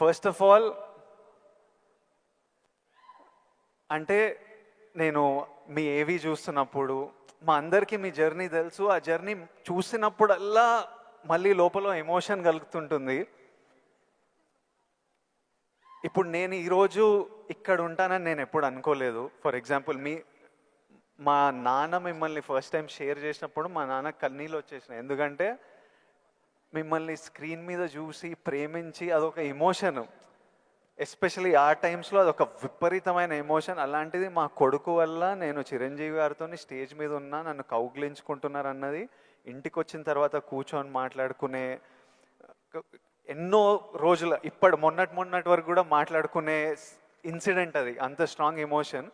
First of all అంటే నేను మీ ఏవి చూస్తున్నప్పుడు మా అందరికీ మీ జర్నీ తెలుసు. ఆ జర్నీ చూసినప్పుడల్లా మళ్ళీ లోపల ఎమోషన్ కలుగుతుంటుంది. ఇప్పుడు నేను ఈరోజు ఇక్కడ ఉంటానని నేను ఎప్పుడు అనుకోలేదు. ఫర్ ఎగ్జాంపుల్ మీ మా నాన్న మిమ్మల్ని ఫస్ట్ టైం షేర్ చేసినప్పుడు మా నాన్న కన్నీళ్ళు వచ్చేసినాయి. ఎందుకంటే మిమ్మల్ని స్క్రీన్ మీద చూసి ప్రేమించి అదొక ఎమోషన్ ఎస్పెషలీ ఆ టైమ్స్లో అదొక విపరీతమైన ఎమోషన్ అలాంటిది మా కొడుకు వల్ల నేను చిరంజీవి గారితో స్టేజ్ మీద ఉన్నా నన్ను కౌగిలించుకుంటున్నారు అన్నది ఇంటికి వచ్చిన తర్వాత కూర్చొని మాట్లాడుకునే ఎన్నో రోజుల ఇప్పటి మొన్నటి మొన్నటి వరకు కూడా మాట్లాడుకునే ఇన్సిడెంట్ అది. అంత స్ట్రాంగ్ ఎమోషన్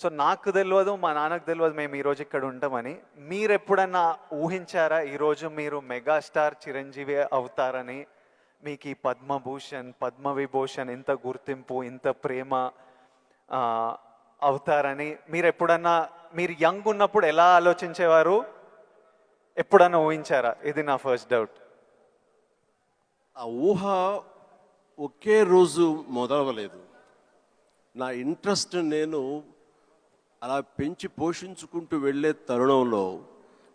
సో నాకు తెలియదు మా నాన్నకు తెలియదు మేము ఈరోజు ఇక్కడ ఉంటామని. మీరు ఎప్పుడన్నా ఊహించారా ఈరోజు మీరు మెగాస్టార్ చిరంజీవి అవుతారని? మీకు ఈ పద్మభూషణ్ పద్మవిభూషణ్ ఇంత గుర్తింపు ఇంత ప్రేమ అవుతారని మీరు ఎప్పుడన్నా మీరు యంగ్ ఉన్నప్పుడు ఎలా ఆలోచించేవారు? ఎప్పుడన్నా ఊహించారా? ఇది నా ఫస్ట్ డౌట్. ఆ ఊహ ఒకే రోజు మొదలవలేదు. నా ఇంట్రెస్ట్ నేను అలా పెంచి పోషించుకుంటూ వెళ్ళే తరుణంలో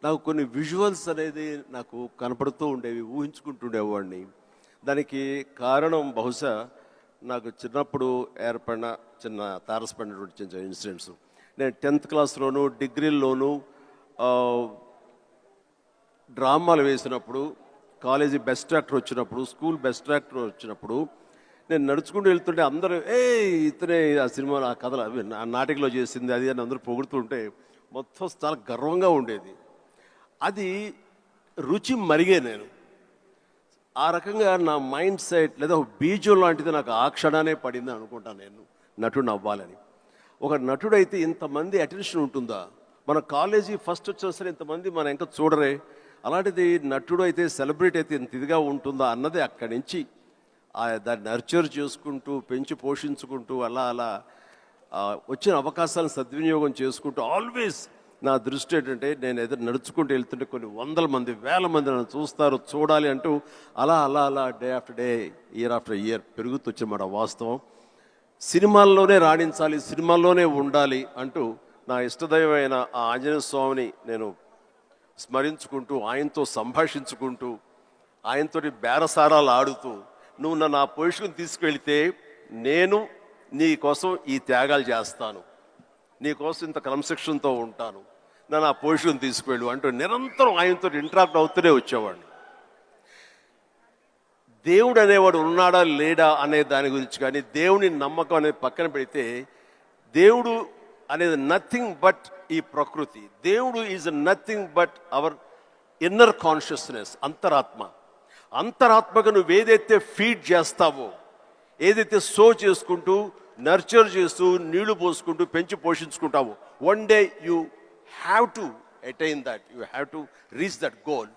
నాకు కొన్ని విజువల్స్ అనేది నాకు కనపడుతూ ఉండేవి ఊహించుకుంటుండేవాడిని దానికి కారణం బహుశా నాకు చిన్నప్పుడు ఏర్పడిన చిన్న తారసపడినటువంటి చిన్న ఇన్సిడెంట్స్ నేను టెన్త్ క్లాస్లోను డిగ్రీల్లోనూ డ్రామాలు వేసినప్పుడు కాలేజీ బెస్ట్ యాక్టర్ వచ్చినప్పుడు స్కూల్ బెస్ట్ యాక్టర్ వచ్చినప్పుడు నేను నడుచుకుంటూ వెళ్తుంటే అందరూ ఏ ఇతనే ఆ సినిమా ఆ కథలు అవి నా నాటికలో చేసింది అది అని అందరూ పొగుడుతుంటే మొత్తం చాలా గర్వంగా ఉండేది. అది రుచి మరిగే నేను. ఆ రకంగా నా మైండ్ సెట్ లేదా ఒక బీజం లాంటిది నాకు ఆ క్షణానే పడింది అనుకుంటాను నేను నటుడు అవ్వాలని. ఒక నటుడైతే ఇంతమంది అటెన్షన్ ఉంటుందా? మన కాలేజీ ఫస్ట్ వచ్చిన సరే ఇంతమంది మన ఇంకా చూడరే. అలాంటిది నటుడు అయితే సెలబ్రిటీ అయితే ఇంత ఇదిగా ఉంటుందా అన్నది అక్కడి నుంచి దాన్ని నర్చర్ చేసుకుంటూ పెంచి పోషించుకుంటూ అలా అలా వచ్చిన అవకాశాలను సద్వినియోగం చేసుకుంటూ ఆల్వేస్ నా దృష్టి ఏంటంటే నేను ఎదురు నడుచుకుంటూ వెళ్తుంటే కొన్ని వందల మంది వేల మంది నన్ను చూస్తారు చూడాలి అంటూ అలా అలా అలా day after day year after year పెరుగుతూ వచ్చినమాట వాస్తవం. సినిమాల్లోనే రాణించాలి సినిమాల్లోనే ఉండాలి అంటూ నా ఇష్టదైవమైన ఆ ఆంజనేయ స్వామిని నేను స్మరించుకుంటూ ఆయనతో సంభాషించుకుంటూ ఆయనతోటి బేరసారాలు ఆడుతూ నువ్వు నన్ను ఆ పొజిషన్ తీసుకెళ్తే నేను నీ కోసం ఈ త్యాగాలు చేస్తాను. నీ కోసం ఇంత క్రమశిక్షణతో ఉంటాను. నన్ను ఆ పొజిషన్ తీసుకువెళ్ళు అంటూ నిరంతరం ఆయనతో ఇంటరాక్ట్ అవుతూనే వచ్చేవాడిని. దేవుడు అనేవాడు ఉన్నాడా లేడా అనే దాని గురించి కానీ దేవుని నమ్మకం అనేది పక్కన పెడితే దేవుడు అనేది నథింగ్ బట్ ఈ ప్రకృతి. దేవుడు is nothing but our inner consciousness అంతరాత్మ. అంతరాత్మకు నువ్వు ఏదైతే ఫీడ్ చేస్తావో ఏదైతే సో చేసుకుంటూ నర్చర్ చేస్తూ నీళ్ళు పోసుకుంటూ పెంచి పోషించుకుంటావో one day you have to attain that you have to reach that goal.